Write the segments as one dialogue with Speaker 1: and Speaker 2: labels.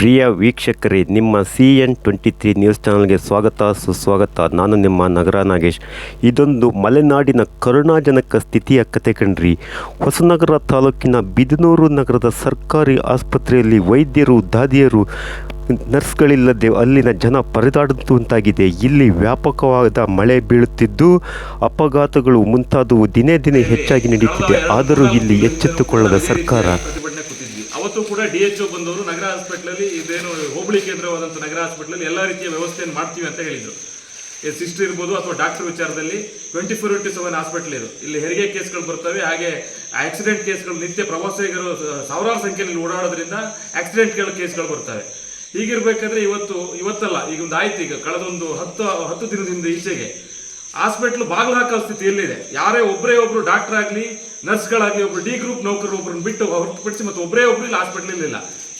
Speaker 1: ಪ್ರಿಯ ವೀಕ್ಷಕರೇ, ನಿಮ್ಮ C N twenty three news ಚಾನಲ್ಗೆ ಸ್ವಾಗತ, ಸುಸ್ವಾಗತ. ನಾನು ನಿಮ್ಮ ನಗರ ನಾಗೇಶ್. ಇದೊಂದು ಮಲೆನಾಡಿನ ಕರುಣಾಜನಕ ಸ್ಥಿತಿಯ ಕತೆ ಕಣ್ರಿ. ಹೊಸನಗರ ತಾಲೂಕಿನ ಬಿದನೂರು ನಗರದ ಸರ್ಕಾರಿ ಆಸ್ಪತ್ರೆಯಲ್ಲಿ ವೈದ್ಯರು, ದಾದಿಯರು, ನರ್ಸ್ಗಳಿಲ್ಲದೆ ಅಲ್ಲಿನ ಜನ ಪರದಾಡುವಂತಾಗಿದೆ. ಇಲ್ಲಿ ವ್ಯಾಪಕವಾದ ಮಳೆ ಬೀಳುತ್ತಿದ್ದು, ಅಪಘಾತಗಳು ಮುಂತಾದವು ದಿನೇ ದಿನೇ ಹೆಚ್ಚಾಗಿ ನಡೆಯುತ್ತಿದೆ ಆದರೂ ಇಲ್ಲಿ ಎಚ್ಚೆತ್ತುಕೊಳ್ಳದ ಸರ್ಕಾರ
Speaker 2: ಅವತ್ತು ಕೂಡ ಡಿ ಎಚ್ ಬಂದವರು ನಗರ ಹಾಸ್ಪಿಟ್ಲಲ್ಲಿ ಇದೇನು ಹೋಬಳಿ ಕೇಂದ್ರವಾದಂಥ ನಗರ ಹಾಸ್ಪಿಟ್ಲಲ್ಲಿ ಎಲ್ಲ ರೀತಿಯ ವ್ಯವಸ್ಥೆಯನ್ನು ಮಾಡ್ತೀವಿ ಅಂತ ಹೇಳಿದರು. ಸಿಸ್ಟರ್ ಇರ್ಬೋದು ಅಥವಾ ಡಾಕ್ಟರ್ ವಿಚಾರದಲ್ಲಿ twenty four into seven hospital ಇದು. ಇಲ್ಲಿ ಹೆರಿಗೆ ಕೇಸ್ಗಳು ಬರ್ತವೆ, ಹಾಗೆ ಆಕ್ಸಿಡೆಂಟ್ ಕೇಸ್ಗಳು ನಿತ್ಯ ಪ್ರವಾಸಿಗರು ಸಾವಿರಾರು ಸಂಖ್ಯೆಯಲ್ಲಿ ಓಡಾಡೋದ್ರಿಂದ ಆಕ್ಸಿಡೆಂಟ್ಗಳ ಕೇಸ್ಗಳು ಬರ್ತವೆ. ಹೀಗಿರ್ಬೇಕಾದ್ರೆ ಇವತ್ತು, ಇವತ್ತಲ್ಲ, ಈಗ ಒಂದು ಆಯ್ತು ಈಗ, ಕಳೆದೊಂದು ಹತ್ತು ಹತ್ತು ದಿನದಿಂದ ಈಚೆಗೆ ಹಾಸ್ಪಿಟ್ಲ್ ಬಾಗಿಲು ಹಾಕೋ ಸ್ಥಿತಿ ಎಲ್ಲಿದೆ? ಯಾರೇ ಒಬ್ಬರೇ ಒಬ್ರು ಡಾಕ್ಟರ್ ಆಗಲಿ, ನರ್ಸ್ಗಳಾಗಲಿ, ಒಬ್ರು ಡಿ ಗ್ರೂಪ್ ನೌಕರರು ಒಬ್ಬರನ್ನು ಬಿಟ್ಟು ಹೊರತುಪಡಿಸಿ ಮತ್ತು ಒಬ್ಬರೇ ಒಬ್ರು ಇಲ್ಲಿ ಹಾಸ್ಪಿಟ್ಲ್ ಇಲ್ಲ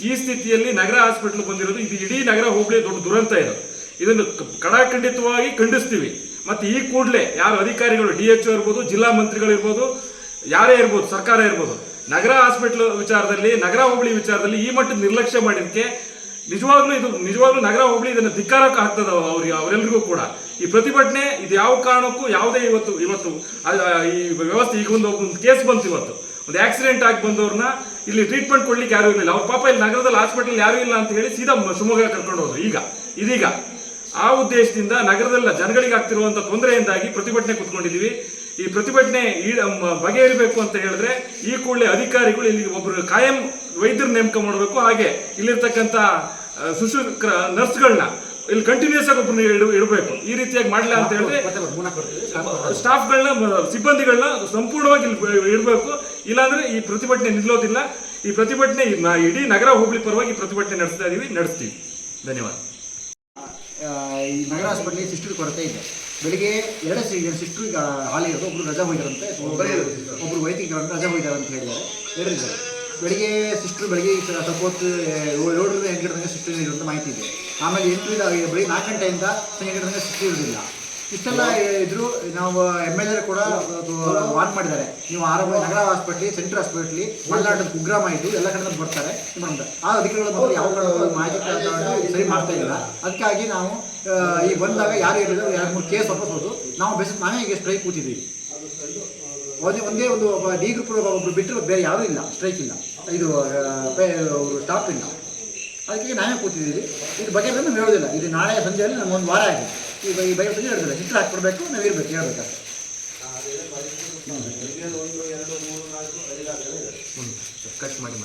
Speaker 2: ಈ ಸ್ಥಿತಿಯಲ್ಲಿ ನಗರ ಹಾಸ್ಪಿಟ್ಲ್ ಬಂದಿರೋದು ಇದು ಇಡೀ ನಗರ ಹೋಬಳಿ ದೊಡ್ಡ ದುರಂತ ಇದು. ಇದನ್ನು ಕಡಾಖಂಡಿತವಾಗಿ ಖಂಡಿಸ್ತೀವಿ. ಮತ್ತು ಈ ಕೂಡಲೇ ಯಾರು ಅಧಿಕಾರಿಗಳು, ಡಿ ಎಚ್ ಇರ್ಬೋದು, ಜಿಲ್ಲಾ ಮಂತ್ರಿಗಳಿರ್ಬೋದು ಯಾರೇ ಇರ್ಬೋದು, ಸರ್ಕಾರ ಇರ್ಬೋದು, ನಗರ ಹಾಸ್ಪಿಟ್ಲ್ ವಿಚಾರದಲ್ಲಿ, ನಗರ ಹೋಬಳಿ ವಿಚಾರದಲ್ಲಿ ಈ ಮಟ್ಟದ ನಿರ್ಲಕ್ಷ್ಯ ಮಾಡಿದ್ದಕ್ಕೆ ನಿಜವಾಗ್ಲೂ ಇದು ನಿಜವಾಗ್ಲೂ ನಗರ ಹೋಗ್ಲಿ ಇದನ್ನು ಧಿಕ್ಕಾರಕ್ಕೆ ಹಾಕ್ತದ ಅವ್ರಿಗೆ ಅವರೆಲ್ಲರಿಗೂ ಕೂಡ. ಈ ಪ್ರತಿಭಟನೆ ಇದು ಯಾವ ಕಾರಣಕ್ಕೂ ಯಾವುದೇ ಇವತ್ತು ಇವತ್ತು ಈ ವ್ಯವಸ್ಥೆ ಈಗ ಒಂದು ಒಂದು ಕೇಸ್ ಬಂತು ಇವತ್ತು. ಒಂದು ಆಕ್ಸಿಡೆಂಟ್ ಆಗಿ ಬಂದವ್ರನ್ನ ಇಲ್ಲಿ ಟ್ರೀಟ್ಮೆಂಟ್ ಕೊಡ್ಲಿಕ್ಕೆ ಯಾರು ಇರಲಿಲ್ಲ. ಅವ್ರ ಪಾಪ ಇಲ್ಲಿ ನಗರದಲ್ಲಿ ಹಾಸ್ಪಿಟಲ್ ಯಾರು ಇಲ್ಲ ಅಂತ ಹೇಳಿ ಸೀದಾ ಶಿವಮೊಗ್ಗ ಕರ್ಕೊಂಡು ಹೋದ್ರು ಈಗ. ಇದೀಗ ಆ ಉದ್ದೇಶದಿಂದ ನಗರದಲ್ಲ ಜನಗಳಿಗೆ ಆಗ್ತಿರುವಂತ ತೊಂದರೆಯಿಂದಾಗಿ ಪ್ರತಿಭಟನೆ ಕೂತ್ಕೊಂಡಿದ್ದೀವಿ. ಈ ಪ್ರತಿಭಟನೆ ಈ ಬಗೆಹರಿಬೇಕು ಅಂತ ಹೇಳಿದ್ರೆ ಈ ಕೂಡಲೇ ಅಧಿಕಾರಿಗಳು ಇಲ್ಲಿ ಒಬ್ಬರು ಕಾಯಂ ವೈದ್ಯರು ನೇಮಕ ಮಾಡಬೇಕು ಹಾಗೆ ಇಲ್ಲಿರ್ತಕ್ಕಂಥ ಸುಶ್ರೂಷಕ ನರ್ಸ್ಗಳನ್ನ ಇಲ್ಲಿ ಕಂಟಿನ್ಯೂಸ್ ಆಗಿ ಒಬ್ಬರನ್ನ ಇಡ ಇಡಬೇಕು. ಈ ರೀತಿಯಾಗಿ ಮಾಡಲ್ಲ ಅಂತ ಹೇಳಿದ್ರೆ ಸ್ಟಾಫ್ಗಳನ್ನ ಸಿಬ್ಬಂದಿಗಳನ್ನ ಸಂಪೂರ್ಣವಾಗಿ ಇಲ್ಲಿ ಇಡಬೇಕು. ಇಲ್ಲಾಂದ್ರೆ ಈ ಪ್ರತಿಭಟನೆ ನಿಲ್ಲೋದಿಲ್ಲ. ಈ ಪ್ರತಿಭಟನೆ ಇಡೀ ನಗರ ಹೋಬಳಿ ಪರವಾಗಿ ಪ್ರತಿಭಟನೆ ನಡೆಸ್ತಾ ಇದೀವಿ. ನಡೆಸ್ತೀವಿ. ಧನ್ಯವಾದ.
Speaker 3: ಈ ನಗರ ಹಾಸ್ಪಿಟ್ಲಿಗೆ ಸಿಸ್ಟರ್ ಕೊರತೆ ಇದೆ. ಬೆಳಿಗ್ಗೆ ಎರಡು ಸಿಸ್ಟರ್ ಸಿಸ್ಟರ್ ಹಾಲಿ ಇರೋದು ಒಬ್ರು ರಜಾ ಹೋಗಿದಾರಂತೆ ಒಬ್ರು ವೈದ್ಯಕೀಯ ರಜಾ ಹೋಗಿದ್ದಾರೆ ಅಂತ ಹೇಳಿದ್ದಾರೆ. ಹೇಳಿದ್ದಾರೆ. ಬೆಳಿಗ್ಗೆ ಸಿಸ್ಟರ್ ಬೆಳಿಗ್ಗೆ ಸ್ವಲ್ಪ ಹೊತ್ತು ಏಳು- ಏಳರಿಂದ ಎಂಟು ಗಂಟೆ ತನಕ ಸಿಸ್ಟರ್ ಇರುವಂಥ ಮಾಹಿತಿ ಇದೆ. ಆಮೇಲೆ ಎಂಟರಿಂದ ಬೆಳಿಗ್ಗೆ ನಾಲ್ಕು ಗಂಟೆಯಿಂದ ಸಂಜೆ ಗಂಟೆ ತನಕ ಸಿಸ್ಟರ್ ಇರೋದಿಲ್ಲ. ಇಷ್ಟೆಲ್ಲ ಇದ್ರು ನಾವು ಎಂ ಎಲ್ ಎ ಕೂಡ ವಾರ್ನ್ ಮಾಡಿದ್ದಾರೆ. ನೀವು ಆರೋಗ್ಯ ನಗರ ಹಾಸ್ಪಿಟ್ಲಿ ಸೆಂಟ್ರ್ ಹಾಸ್ಪಿಟ್ಲಿ ಮಲೆನಾಡು ಕುಗ್ರಾಮ ಇದು ಎಲ್ಲ ಕಡೆ ಬರ್ತಾರೆ. ಆ ಅಧಿಕಾರಿಗಳು ಮಾತ್ರ ಯಾವ ಮಾಹಿತಿ ಸರಿ ಮಾಡ್ತಾ ಇಲ್ಲ. ಅದಕ್ಕಾಗಿ ನಾವು ಈಗ ಬಂದಾಗ ಯಾರು ಹೇಳಿದ್ರು ಎರಡು ಮೂರು ಕೇಸ್ ವಾಪಸ್ ಹೋದು ನಾವು ಬೆಸ್ ನಾವೇ ಈಗ ಸ್ಟ್ರೈಕ್ ಕೂತಿದ್ದೀವಿ ಒಂದೇ ಒಂದೇ ಡಿ ಗ್ರೂಪ್ ಒಬ್ಬರು ಬಿಟ್ಟರು ಬೇರೆ ಯಾರೂ ಇಲ್ಲ. ಸ್ಟ್ರೈಕ್ ಇಲ್ಲ. ಇದು ಸ್ಟಾಪ್ ಇಲ್ಲ ಅದಕ್ಕೆ ನಾನೇ ಕೂತಿದ್ದೀವಿ. ಇದು ಬಗ್ಗೆ ಬಂದು ಹೇಳೋದಿಲ್ಲ. ಇದು ನಾಳೆ ಸಂಜೆಯಲ್ಲಿ ನಮ್ಗೆ ಒಂದು ವಾರ ಆಗಿದೆ. ಈ ಈ ಬಗ್ಗೆ ಸಂಜೆ ಹೇಳೋದಿಲ್ಲ. ಚಿತ್ರ ಹಾಕ್ಕೊಡ್ಬೇಕು ನಾವು ಇರಬೇಕು ಹೇಳ್ಬೇಕಾದ್ರೆ
Speaker 2: ಕಟ್ ಮಾಡಿ